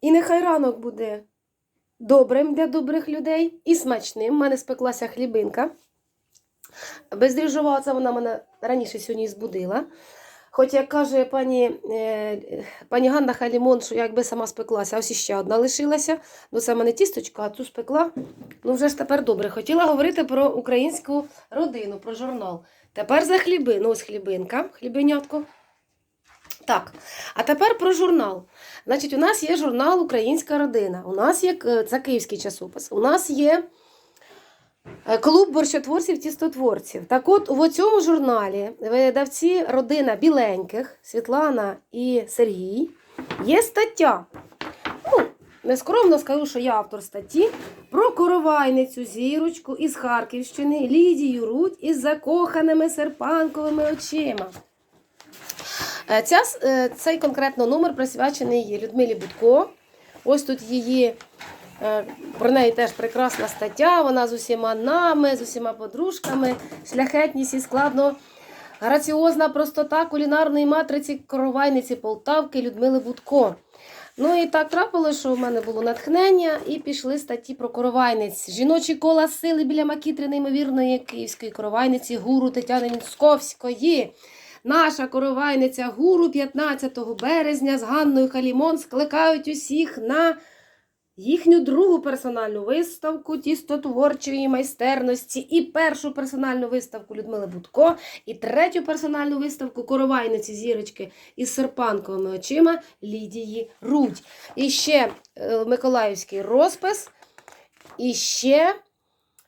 І нехай ранок буде добрим для добрих людей і смачним. У мене спеклася хлібинка. Бездріжова, це вона мене раніше сьогодні збудила. Хоч, як каже пані, е, пані Ганна Халімон, що я якби сама спеклася, ось іще одна лишилася. Ну, це в мене тісточка, а цю спекла. Ну, вже ж тепер добре. Хотіла говорити про українську родину, про журнал. Тепер за хліби. Ну, ось хлібинка, хлібенятко. Так, а тепер про журнал. Значить, у нас є журнал Українська родина. У нас є е, це київський часопис. У нас є е, клуб борщотворців тістотворців. Так от у цьому журналі видавці родина біленьких Світлана і Сергій є стаття. Ну, нескромно скажу, що я автор статті про коровайницю зірочку із Харківщини Лідію Рудь із закоханими серпанковими очима. Е, Ця, е, цей конкретно номер присвячений Людмилі Будко. Ось тут її, е, про неї теж прекрасна стаття. Вона з усіма нами, з усіма подружками, шляхетність і складно. Граціозна простота кулінарної матриці коровайниці Полтавки Людмили Будко. Ну і так трапилося, що в мене було натхнення, і пішли статті про коровайниць. Жіночі кола сили біля макітри неймовірної київської коровайниці гуру Тетяни Мінсковської. Наша коровайниця гуру 15 березня з Ганною Халімон скликають усіх на їхню другу персональну виставку тістотворчої майстерності і першу персональну виставку Людмили Будко, і третю персональну виставку коровайниці зірочки із серпанковими очима Лідії Рудь. І ще е, Миколаївський розпис, і ще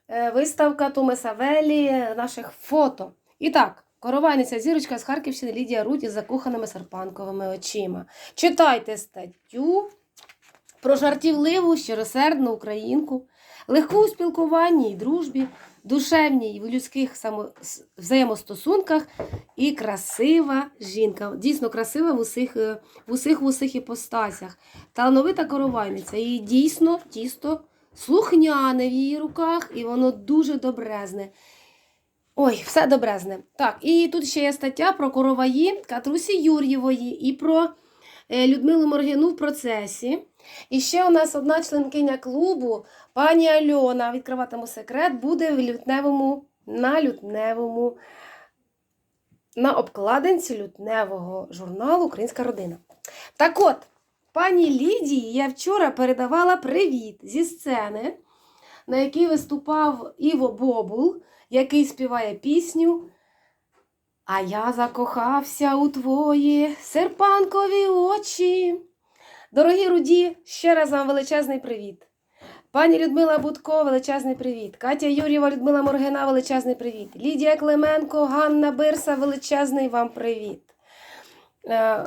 е, виставка Туми Велі наших фото. І так, коровайниця зірочка з Харківщини Лідія Рудь із закоханими серпанковими очима. Читайте статтю про жартівливу, щиросердну українку, легку у спілкуванні і дружбі, душевній в людських взаємостосунках і красива жінка. Дійсно красива в усіх, е, в усіх, в усіх іпостасях. Талановита коровайниця. І дійсно тісто слухняне в її руках, і воно дуже добрезне. Ой, все добрезне. Так, і тут ще є стаття про короваї Катрусі Юр'євої і про е, Людмилу Моргіну в процесі. І ще у нас одна членкиня клубу, пані Альона, відкриватиму секрет, буде в лютневому, на лютневому, на обкладинці лютневого журналу Українська родина. Так от, пані Лідії я вчора передавала привіт зі сцени, на якій виступав Іво Бобул, який співає пісню. А я закохався у твої серпанкові очі. Дорогі руді, ще раз вам величезний привіт. Пані Людмила Будко, величезний привіт. Катя Юрєва, Людмила Моргина, величезний привіт. Лідія Клименко, Ганна Бирса, величезний вам привіт. Е,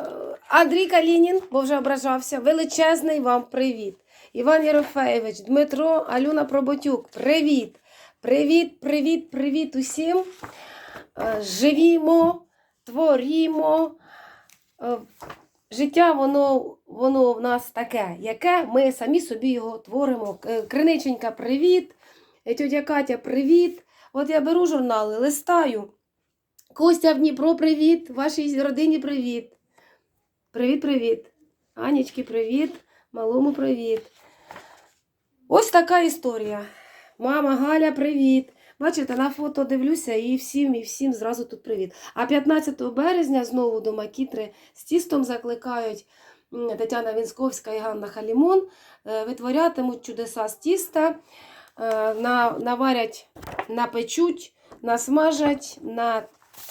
Андрій Калінін, бо вже ображався, величезний вам привіт. Іван Єрофеєвич, Дмитро, Алюна Проботюк, привіт. Привіт, привіт, привіт усім. Е, Живімо, творімо. Е, Життя, воно, воно в нас таке, яке ми самі собі його творимо. Криниченька, привіт. Тьотя Катя, привіт. От я беру журнали, листаю. Костя в Дніпро, привіт. Вашій родині привіт. Привіт, привіт. Анічки, привіт. Малому привіт. Ось така історія. Мама Галя, привіт. Бачите, на фото дивлюся і всім, і всім зразу тут привіт. А 15 березня знову до Макітри з тістом закликають Тетяна Вінсковська і Ганна Халімон. Е, Витворятимуть чудеса з тіста, е, наварять, напечуть, насмажать,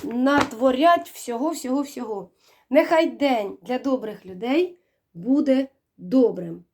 натворять всього, всього, всього. Нехай день для добрих людей буде добрим.